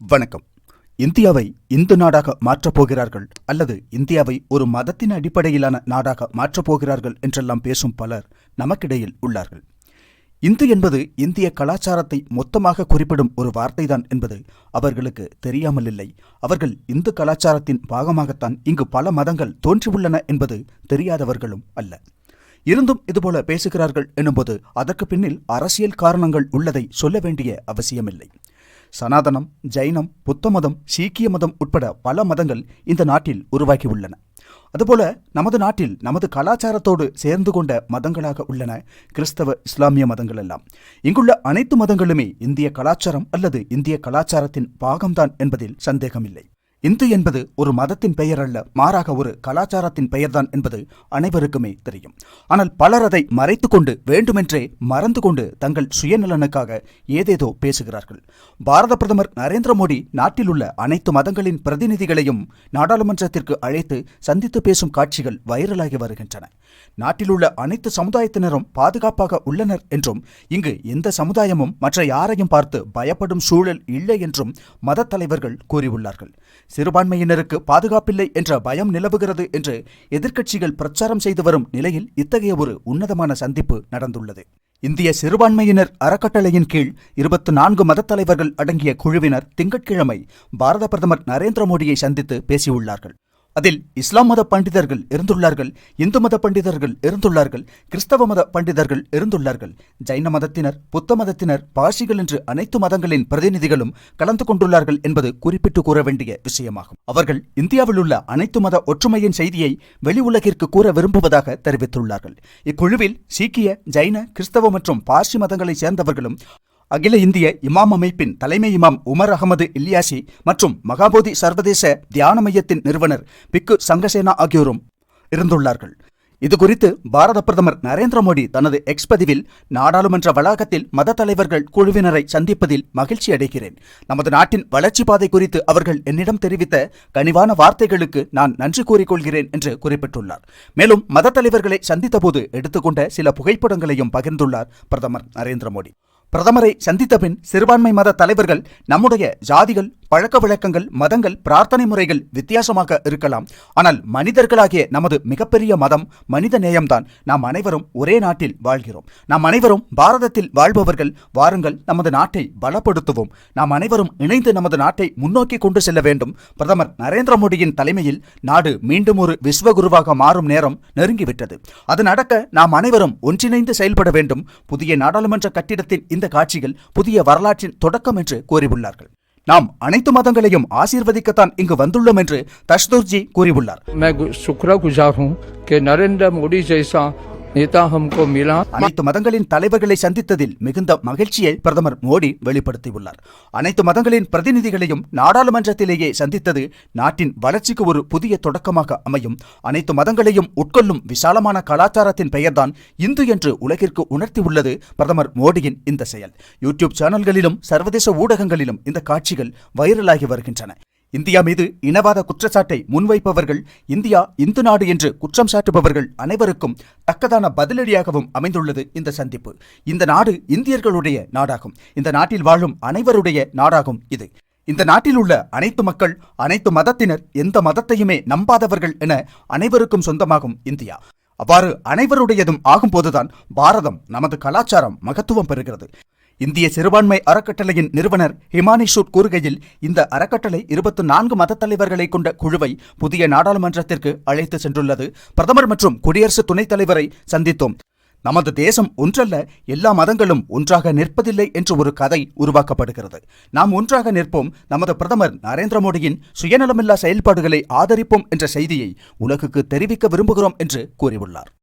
வணக்கம். இந்தியாவை இந்து நாடாக மாற்றப் போகிறார்கள் அல்லது இந்தியாவை ஒரு மதத்தின் அடிப்படையிலான நாடாக மாற்றப் போகிறார்கள் என்றெல்லாம் பேசும் பலர் நமக்கிடையில் உள்ளார்கள். இந்து என்பது இந்திய கலாச்சாரத்தை மொத்தமாக குறிப்பிடும் ஒரு வார்த்தைதான் என்பது அவர்களுக்கு தெரியாமல் இல்லை. அவர்கள் இந்து கலாச்சாரத்தின் பாகமாகத்தான் இங்கு பல மதங்கள் தோன்றியுள்ளன என்பது தெரியாதவர்களும் அல்ல. இருந்தும் இதுபோல பேசுகிறார்கள் எனும்போது அதற்கு பின்னில் அரசியல் காரணங்கள் உள்ளதை சொல்ல வேண்டிய அவசியமில்லை. சனாதனம் ஜைனம் புத்த மதம் சீக்கிய மதம் உட்பட பல மதங்கள் இந்த நாட்டில் உருவாகியுள்ளன. அதுபோல நமது நாட்டில் நமது கலாச்சாரத்தோடு சேர்ந்து கொண்ட மதங்களாக உள்ளன கிறிஸ்தவ இஸ்லாமிய மதங்கள் எல்லாம் இங்குள்ள அனைத்து மதங்களுமே இந்திய கலாச்சாரம் அல்லது இந்திய கலாச்சாரத்தின் பாகம்தான் என்பதில் சந்தேகமில்லை. இந்து என்பது ஒரு மதத்தின் பெயர் அல்ல மாறாக ஒரு கலாச்சாரத்தின் பெயர்தான் என்பது அனைவருக்குமே தெரியும். ஆனால் பலர் அதை மறைத்து கொண்டு வேண்டுமென்றே மறந்து கொண்டு தங்கள் சுயநலனுக்காக ஏதேதோ பேசுகிறார்கள். பாரத பிரதமர் நரேந்திர மோடி நாட்டில் உள்ள அனைத்து மதங்களின் பிரதிநிதிகளையும் நாடாளுமன்றத்திற்கு அழைத்து சந்தித்து பேசும் காட்சிகள் வைரலாகி வருகின்றன. நாட்டில் உள்ள அனைத்து சமுதாயத்தினரும் பாதுகாப்பாக உள்ளனர் என்றும் இங்கு எந்த சமுதாயமும் மற்ற யாரையும் பார்த்து பயப்படும் சூழல் இல்லை என்றும் மத தலைவர்கள் கூறியுள்ளார்கள். சிறுபான்மையினருக்கு பாதுகாப்பில்லை என்ற பயம் நிலவுகிறது என்று எதிர்க்கட்சிகள் பிரச்சாரம் செய்து வரும் நிலையில் இத்தகைய ஒரு உன்னதமான சந்திப்பு நடந்துள்ளது. இந்திய சிறுபான்மையினர் அறக்கட்டளையின் கீழ் இருபத்தி நான்கு மதத் தலைவர்கள் அடங்கிய குழுவினர் திங்கட்கிழமை பாரத பிரதமர் நரேந்திர மோடியை சந்தித்து பேசியுள்ளார்கள். அதில் இஸ்லாம் மத பண்டிதர்கள் இருந்துள்ளார்கள் இந்து மத பண்டிதர்கள் இருந்துள்ளார்கள் கிறிஸ்தவ மத பண்டிதர்கள் இருந்துள்ளார்கள். ஜைன மதத்தினர் புத்த மதத்தினர் பாஷிகள் என்று அனைத்து மதங்களின் பிரதிநிதிகளும் கலந்து கொண்டுள்ளார்கள் என்பது குறிப்பிட்டு கூற வேண்டிய விஷயமாகும். அவர்கள் இந்தியாவில் உள்ள அனைத்து மத ஒற்றுமையின் செய்தியை வெளி உலகிற்கு கூற விரும்புவதாக தெரிவித்துள்ளார்கள். இக்குழுவில் சீக்கிய ஜைன கிறிஸ்தவ மற்றும் பார்சி மதங்களைச் சேர்ந்தவர்களும் அகில இந்திய இமாம் அமைப்பின் தலைமை இமாம் உமர் அகமது இல்லியாசி மற்றும் மகாபோதி சர்வதேச தியான மையத்தின் நிறுவனர் பிக்கு சங்கசேனா ஆகியோரும் இருந்துள்ளார்கள். இதுகுறித்து பாரத பிரதமர் நரேந்திர மோடி தனது எக்ஸ் பதிவில் நாடாளுமன்ற வளாகத்தில் மத தலைவர்கள் குழுவினரை சந்திப்பதில் மகிழ்ச்சி அடைகிறேன். நமது நாட்டின் வளர்ச்சி பாதை குறித்து அவர்கள் என்னிடம் தெரிவித்த கனிவான வார்த்தைகளுக்கு நான் நன்றி கூறிக்கொள்கிறேன் என்று குறிப்பிட்டுள்ளார். மேலும் மத தலைவர்களை சந்தித்தபோது எடுத்துக்கொண்ட சில புகைப்படங்களையும் பகிர்ந்துள்ளார் பிரதமர் நரேந்திர மோடி. பிரதமரை சந்தித்த பின் சிறுபான்மை மத தலைவர்கள் நம்முடைய ஜாதிகள் பழக்க வழக்கங்கள் மதங்கள் பிரார்த்தனை முறைகள் வித்தியாசமாக இருக்கலாம். ஆனால் மனிதர்களாகிய நமது மிகப்பெரிய மதம் மனித நேயம்தான். நாம் அனைவரும் ஒரே நாட்டில் வாழ்கிறோம். நாம் அனைவரும் பாரதத்தில் வாழ்பவர்கள். வாருங்கள் நமது நாட்டை பலப்படுத்துவோம். நாம் அனைவரும் இணைந்து நமது நாட்டை முன்னோக்கி கொண்டு செல்ல வேண்டும். பிரதமர் நரேந்திர மோடியின் தலைமையில் நாடு மீண்டும் ஒரு விஸ்வகுருவாக மாறும் நேரம் நெருங்கிவிட்டது. அது நடக்க நாம் அனைவரும் ஒன்றிணைந்து செயல்பட வேண்டும். புதிய நாடாளுமன்ற கட்டிடத்தின் இந்த காட்சிகள் புதிய வரலாற்றின் தொடக்கம் என்று கூறியுள்ளார்கள். நாம் அனைத்து மதங்களையும் ஆசீர்வதிக்கத்தான் இங்கு வந்துள்ளோம் என்று தஷ்தூர்ஜி கூறியுள்ளார். मैं गु- शुक्रगुजार हूँ कि नरेंद्र मोदी जैसा नेता हमको मिला அனைத்து மதங்களின் தலைவர்களை சந்தித்ததில் மிகுந்த மகிழ்ச்சியை பிரதமர் மோடி வெளிப்படுத்தியுள்ளார் அனைத்து மதங்களின் பிரதிநிதிகளையும் நாடாளுமன்றத்திலேயே சந்தித்தது நாட்டின் வளர்ச்சிக்கு ஒரு புதிய தொடக்கமாக அமையும் அனைத்து மதங்களையும் உட்கொள்ளும் விசாலமான கலாச்சாரத்தின் பெயர்தான் இந்து என்று உலகிற்கு உணர்த்தியுள்ளது பிரதமர் மோடியின் இந்த செயல் யூடியூப் சேனல்களிலும் சர்வதேச ஊடகங்களிலும் இந்த காட்சிகள் வைரலாகி வருகின்றன இந்தியா மீது இனவாத குற்றச்சாட்டை முன்வைப்பவர்கள் இந்தியா இந்து நாடு என்று குற்றம் சாட்டுபவர்கள் அனைவருக்கும் தக்கதான பதிலடியாகவும் அமைந்துள்ளது இந்த சந்திப்பு. இந்த நாடு இந்தியர்களுடைய நாடாகும். இந்த நாட்டில் வாழும் அனைவருடைய நாடாகும் இது. இந்த நாட்டில் உள்ள அனைத்து மக்கள் அனைத்து மதத்தினர் எந்த மதத்தையுமே நம்பாதவர்கள் என அனைவருக்கும் சொந்தமாகும் இந்தியா. அவ்வாறு அனைவருடையதும் ஆகும்போதுதான் பாரதம் நமது கலாச்சாரம் மகத்துவம் பெறுகிறது. இந்திய சிறுபான்மை அறக்கட்டளையின் நிறுவனர் ஹிமானி ஷூட் கூறுகையில் இந்த அறக்கட்டளை இருபத்தி நான்கு மதத் தலைவர்களை கொண்ட குழுவை புதிய நாடாளுமன்றத்திற்கு அழைத்து சென்றுள்ளது. பிரதமர் மற்றும் குடியரசு துணைத் தலைவரை சந்தித்தோம். நமது தேசம் ஒன்றல்ல எல்லா மதங்களும் ஒன்றாக நிற்பதில்லை என்று ஒரு கதை உருவாக்கப்படுகிறது. நாம் ஒன்றாக நிற்போம். நமது பிரதமர் நரேந்திர மோடியின் சுயநலமில்லா செயல்பாடுகளை ஆதரிப்போம் என்ற செய்தியை உலகுக்கு தெரிவிக்க விரும்புகிறோம் என்று கூறியுள்ளார்.